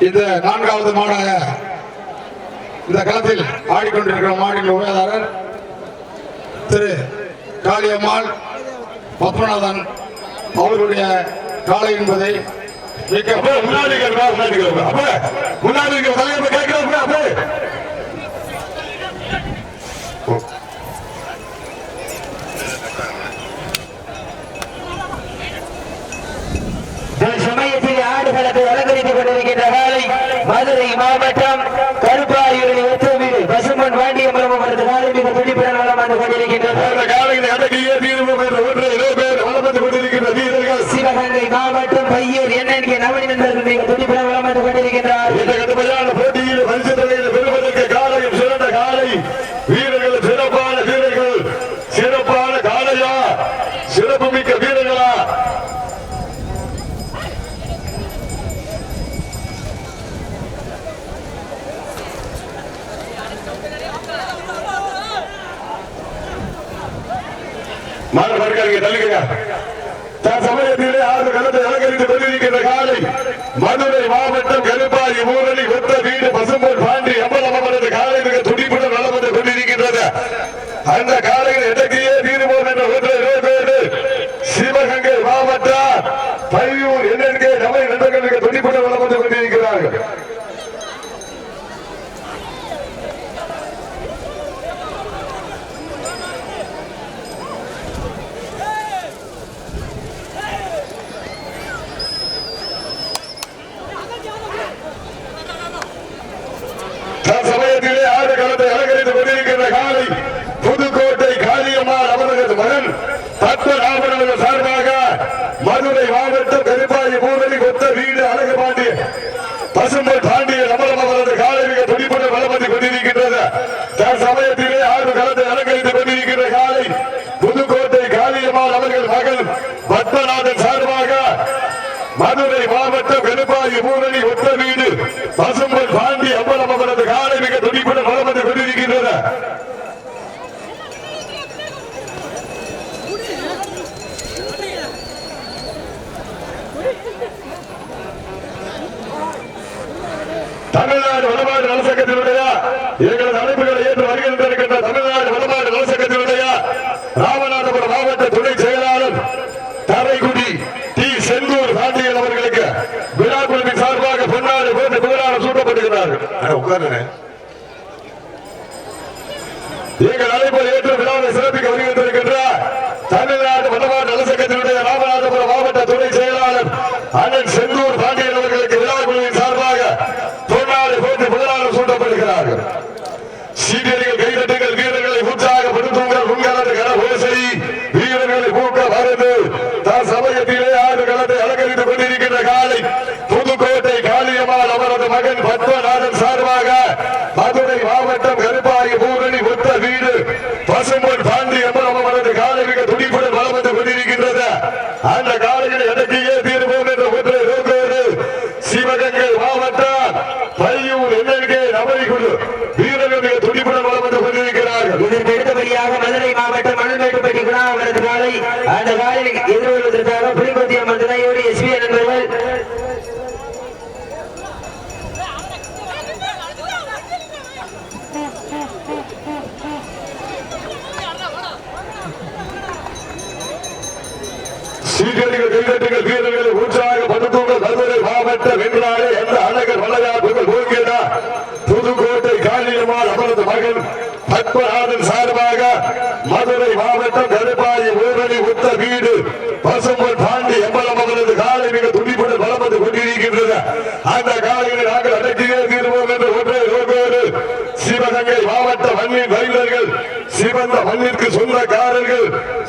இந்த நான்காவது மாடாக இந்த களத்தில் ஆடிக்கொண்டிருக்கிற மாடின் உபயதாரர் திரு காளியம்மாள் பத்மநாதன் அவர்களுடைய காலை என்பதை மிக்க முன்னாடி முன்னாடி தலைவர் கேட்கிறோம் அப்ப சமயத்தில் ஆடுகளத்தை அலங்கரித்துக் கொண்டிருக்கின்ற காலை மதுரை மாவட்டம் கருப்பாயூரில் ஒத்தவீடு பசுமன் பாண்டியபுரம் அவரது காலை மிக துடிப்புடன் வளம் வந்து கொண்டிருக்கின்றது. அந்த காலையில் அடக்கிய தீர்வு என்ற ஒன்று இருபது பேர் வளர்ந்து கொண்டிருக்கின்ற வீரர்கள். சிவகங்கை மாவட்டம் பையூர் என்என்கே மிக துடிப்புடன் வளம் வந்து கொண்டிருக்கின்றார் இந்த கடுமையான போட்டியில் பரிசு தொகையில் பெறுவதற்கு காலையும் சிறந்த காலை வீரர்கள் சிறப்பான வீரர்கள் சிறப்பான காலையா சிறப்பு மிக்க வீரர்களா மாணவர்கள் தள்ளுங்க. தன் சமயத்திலே ஆறு களத்தை அலங்கரித்து கொண்டிருக்கின்ற காலை மதுரை மாவட்டம் கருப்பாய் ஊரணி ஒத்த வீடு பசும்பொன் பாண்டி அம்பலம் அவரது காலை மிக துடிப்புடன் நலம் வந்து கொண்டிருக்கின்றது அந்த காலையில் எட்டக்கையே தீர்வோம் என்ற ஒன்றை நோக்கோடு சிவகங்கை மாவட்டம் பையூர் என்என்கே நவை நண்பர்கள் மிக துடிப்புடன் நலம் வந்து கொண்டிருக்கிறார்கள் தன் சமயத்திலே ஆறு களத்தை அலங்கரித்துக் கொண்டிருக்கின்ற காலை புதுக்கோட்டை காளியம்மாள் அவர்களது மகன் பத்மநாபன் அவர்கள் சார்பாக மதுரை மாவட்டம் கருப்பாயி பூரணி கொத்த வீடு அழகு பாண்டி பசுமை பாண்டிய நபலம் அவரது காலை மிக துடிப்புடன் கொண்டிருக்கின்றது. தன் சமயத்திலே ஆறு கலந்து அலங்கரித்துக் கொண்டிருக்கின்ற காலை புதுக்கோட்டை காளியம்மாள் அவர்கள் மகள் பத்மநாதன் சார்பாக மதுரை மாவட்டம் கருப்பாயி பூரணி ஒத்த வீடு பசும்பொன் பாண்டி அம்பலம் அவரது காலை மிக துடிப்புடன் வளம் வந்து கொண்டிருக்கின்றன தமிழ்நாடு வடமாடு நலசங்கத்தினுடைய எங்களது அழைப்புகளை ஏற்று வருகின்ற தமிழ்நாடு வடமாடு நலசங்கத்தினுடைய ராமநாதபுரம் மாவட்ட துணை செயலாளர் தரைக்குடி டி. செந்தூர் பாண்டியன் அவர்களுக்கு விழா குழுவின் சார்பாக பொன்னாடு போட்டு புகழாரம் சூட்டப்படுகிறார்கள். உட்காருங்க. எங்கள் அழைப்பை ஏற்று விழாவை சிறப்பிக்க வருகின்றிருக்கின்ற தமிழ்நாடு வடமாடு நலசங்கத்தினுடைய ராமநாதபுரம் மாவட்ட துணை செயலாளர் அண்ணன் செந்தூர் பாண்டியன் அவர்களுக்கு விழா குழுவின் சார்பாக பொன்னாடு போட்டு புகழாரம் சூட்டப்படுகிறார்கள் சீனியர்கள் கைதட்டுங்கள் வீரர்களை உற்சாகப்படுத்துங்கள் உங்களது கன ஓசை வீரர்களை ஊக்க வருது தான் சமயத்திலே ஆறு களத்தை அலங்கரித்துக் கொண்டிருக்கின்ற காலை புதுக்கோட்டை காளியம்மாள் அவரது மகன் பத்மநாதன் சார்பாக மதுரை மாவட்டம் கருப்பாயி பூரணி ஒத்த வீடு பசும்பொன் பாண்டி அம்மன் அவரது காலை மிக துடிப்புடன் வளம் வந்து கொண்டிருக்கின்றது அந்த காலையில் எனக்கியே தீர்வோம் என்ற ஒன்றை நோக்கோடு சிவகங்கை மாவட்டம் பையூர் என்எல்கே நபரிக்குழு வீரர்கள் மிக துடிப்புடன் வளம் வந்து கொண்டிருக்கிறார்கள் இதற்கு அடுத்தபடியாக மதுரை மாவட்டம் மணல்மேட்டுப்பட்டி குணா அவரது காலை அந்த காலையில் எதிர்கொள்வதற்காக புலிகொத்தி அம்மன் துணையோடு எஸ்பி நண்பர்கள் சீக்கிரங்கள் வீரர்களை மதுரை அழகர் புதுக்கோட்டை அவரது மகன் பத்மநாதன் சார்பாக மதுரை மாவட்டம் கருப்பாயி ஊரணி உத்த வீடு பசும்பொன் பாண்டி எம்பலம் அவரது காலை மிக துடிப்புடன் வளம் வந்து கொண்டிருக்கின்றது. அந்த காலையில் நாங்கள் அடக்கியே தீர்வோம் என்ற ஒன்றை நோக்கோடு சிவகங்கை மாவட்ட மண்ணின் சிவந்த மண்ணிற்கு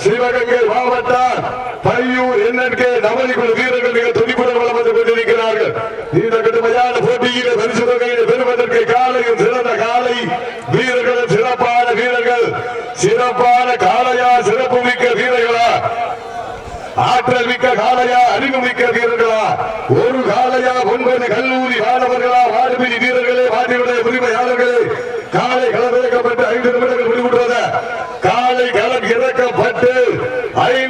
சிவகங்கை மாவட்டம் பையூர் என்என்கே நவனிக்குழு வீரர்கள் மிக துடிப்புடன் வளம் வந்து கொண்டிருக்கிறார்கள். இந்த கடுமையான போட்டியிலே பரிசு பெறுவதற்கு காலையும் சிறந்த காலை வீரர்களும் சிறப்பான வீரர்கள். சிறப்பான காலையா சிறப்பு மிக்க வீரர்களா? ஆற்றல் மிக்க காலையா அறிவு மிக்க வீரர்களா? ஒரு காலையா ஒன்பது கல்லூரி மாணவர்களா வாடுபிடி வீரர்களே வாடியுடைய உரிமையாளர்களே காலை களமிறக்கப்பட்டு ஐந்து நிமிடங்கள் முடிவுற்றது காலை களம் இறக்கப்பட்டு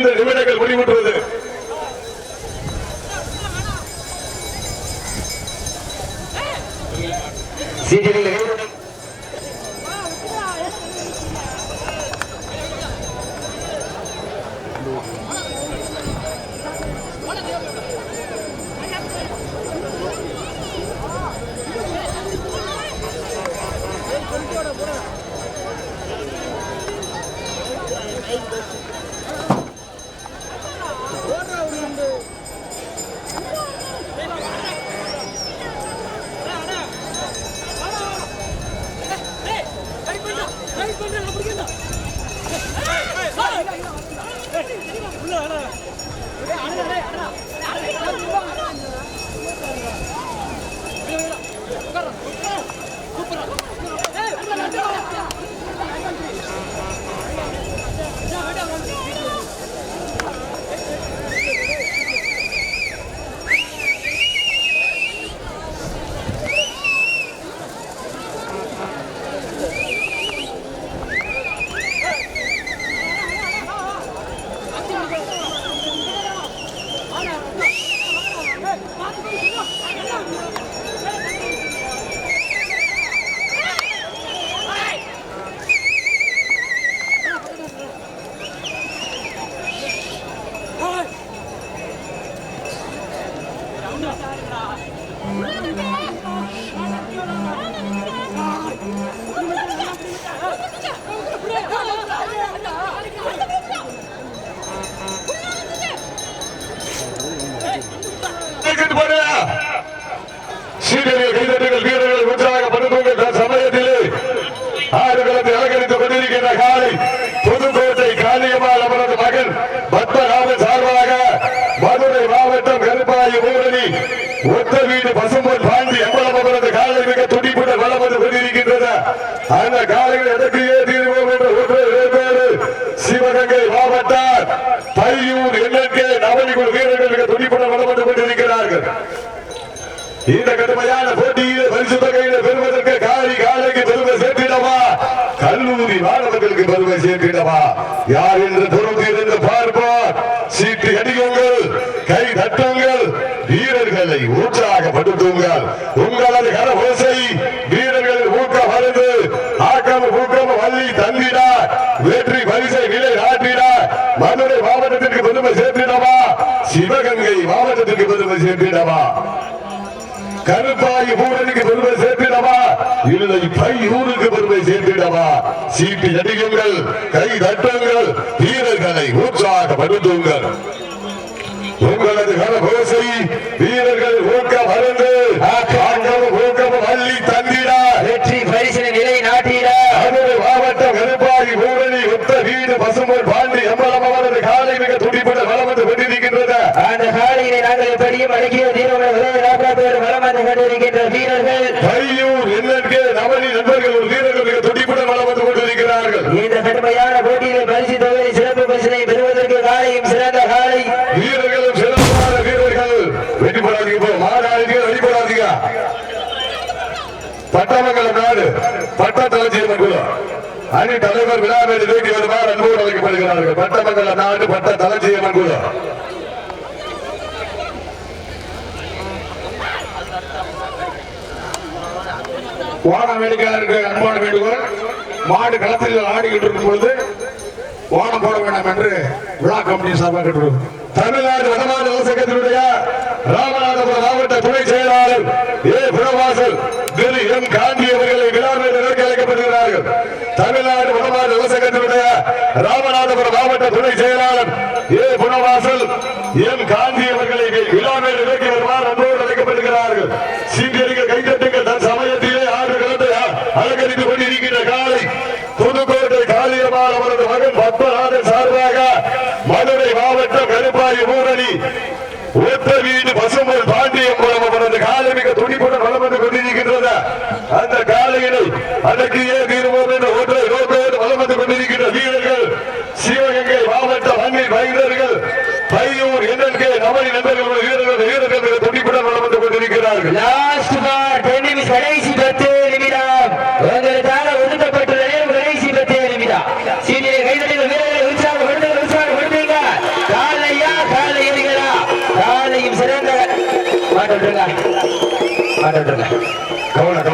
ஐந்து நிமிடங்கள் முடிவுற்றது. சீட்டில் கேட்டு ஒத்த வீடு பசும்பொன் பாண்டி எவ்வளவு அவரது காலை மிக துடிப்புடன் வளம் வந்து கொண்டிருக்கின்றது அந்த காலையில் எதற்கு தீர்வோம் என்ற ஒற்றை வேறுபாடு சிவகங்கை மாவட்டம் பையூர் எண்ணற்கே நவனிகுள் வீரர்கள் மிக துடிப்புடன் வளம் வந்து கொண்டிருக்கிறார்கள். இந்த கடுமையான போட்டியில் பரிசு தொகையில பெறுவதற்கு காரி காலைக்கு பெருமை சேர்த்திடவா? கல்லூரி மாணவர்களுக்கு பெருமை சேர்த்திடவா? யார் என்று பொருள் இருந்து பார்ப்போம் சீட்டு அடியுங்கள் கை தட்டுங்கள் வீரர்களை உற்சாகப்படுத்துங்கள் உங்களது ஓசை வீரர்கள் ஊக்க மருந்து ஆக்கம் ஊக்கம் வள்ளி தந்திட வெற்றி பரிசை நிலை நாட்டிட மதுரை மாவட்டத்திற்கு பெருமை சேர்த்திடவா? சிவகங்கை மாவட்டத்திற்கு பெருமை சேர்த்திடவா? கருப்பாய் ஊரனுக்கு பெருமை சேர்த்திடவா? இல்லை பை ஊருக்கு பெருமை சேர்த்திடவா? சீட்டு அடியுங்கள் கை தட்டுங்கள் வீரர்களை உற்சாகப்படுத்துங்கள். உங்களது கரகோசை வீரர்கள் ஊக்க மருந்து ஆக்கம். ஊக்கம் வள்ளி தந்திட. வெற்றி பரிசினை நிலை நாட்டிட. மதுரை மாவட்டம் கருப்பாய் ஊரணி ஒத்த வீடு பசும்பொன் பாண்டி எம்பலம் அவரது காலை மிக துடிப்புடன் வளம் வந்து கொண்டிருக்கின்றது. அந்த காலையினை நாங்கள் எப்படியும் அடக்கிய தீர்வுகளை விளையாட்டு வளம் வந்து கொண்டிருக்கின்ற வீரர்கள். பையூர் எண்ணற்கே நவனி நண்பர்கள் ஒரு வீரர்கள் மிக துடிப்புடன் வளம் வந்து கொண்டிருக்கிறார்கள் இந்த கடுமையான போட்டியில் பரிசு தொகை சிறப்பு பரிசினை பெறுவதற்கு காலையும் சிறந்த காலை வீரர்களும் சிறப்பான வீரர்கள் வெற்றி போடாதீங்க வெளிப்படாதீங்க. மாநாடுங்க வெற்றி நாடு பட்ட தலைச்சியம்மன் குழு. அணி தலைவர் விழாவேடு வேண்டி வருமாறு அன்போடு அழைக்கப்படுகிறார்கள் பட்டமங்கலம் நாடு பட்ட தலைச்சியம்மன் குழு. வான வேடிக்கையாளருக்கு அன்பான வேண்டுகோள். மாடு களத்தில் ஆடிக்கிட்டு இருக்கும் பொழுது வானம் போட வேண்டாம் என்று விழா கமிட்டி சார்பாக கேட்டுள்ளது தமிழ்நாடு வடமாநில விவசாயத்தினுடைய ராமநாதபுரம் மாவட்ட துணை செயலாளர் ஏ. புறவாசல் திரு. எம். காந்தி அவர்களை விழாவில் நிலைக்கு அழைக்கப்படுகிறார்கள். தமிழ்நாடு வடமாநில விவசாயத்தினுடைய ராமநாதபுரம் மாவட்ட துணை செயலாளர் ஏ. புறவாசல் எம். காந்தி அவர்களை விழாவில் நிலைக்கு வருமாறு அன்போடு அழைக்கப்படுகிறார்கள். சீக்கிரிகள் கைது தன் சமயத்திலே ஆறு கலந்து அலங்கரித்துக் கொண்டிருக்கின்ற காலை புதுக்கோட்டை காளியம்மாள் அவரது மகன் பத்மநாதன் சார்பாக மதுரை மாவட்டம் கருப்பாய் ஒத்த வீடு பசும்பொன் பாண்டியபுரம் அவரது காலை மிக துணிப்புடன் வளம் வந்து கொண்டிருக்கின்றது அந்த காலையினை அதற்கியே தீர்வோம் என்ற ஒற்றை நோக்கோடு வளம் வந்து கொண்டிருக்கின்ற வீரர்கள் சிவகங்கை மாவட்ட மண்ணில் வைந்தர்கள் பையூர் எண்ணற்கே நவரி நண்பர்கள் வீரர்கள் வீரர்கள் மிக துணிப்புடன் வளம் வந்து கொண்டிருக்கிறார்கள் கடைசி பத்து. கவனம்.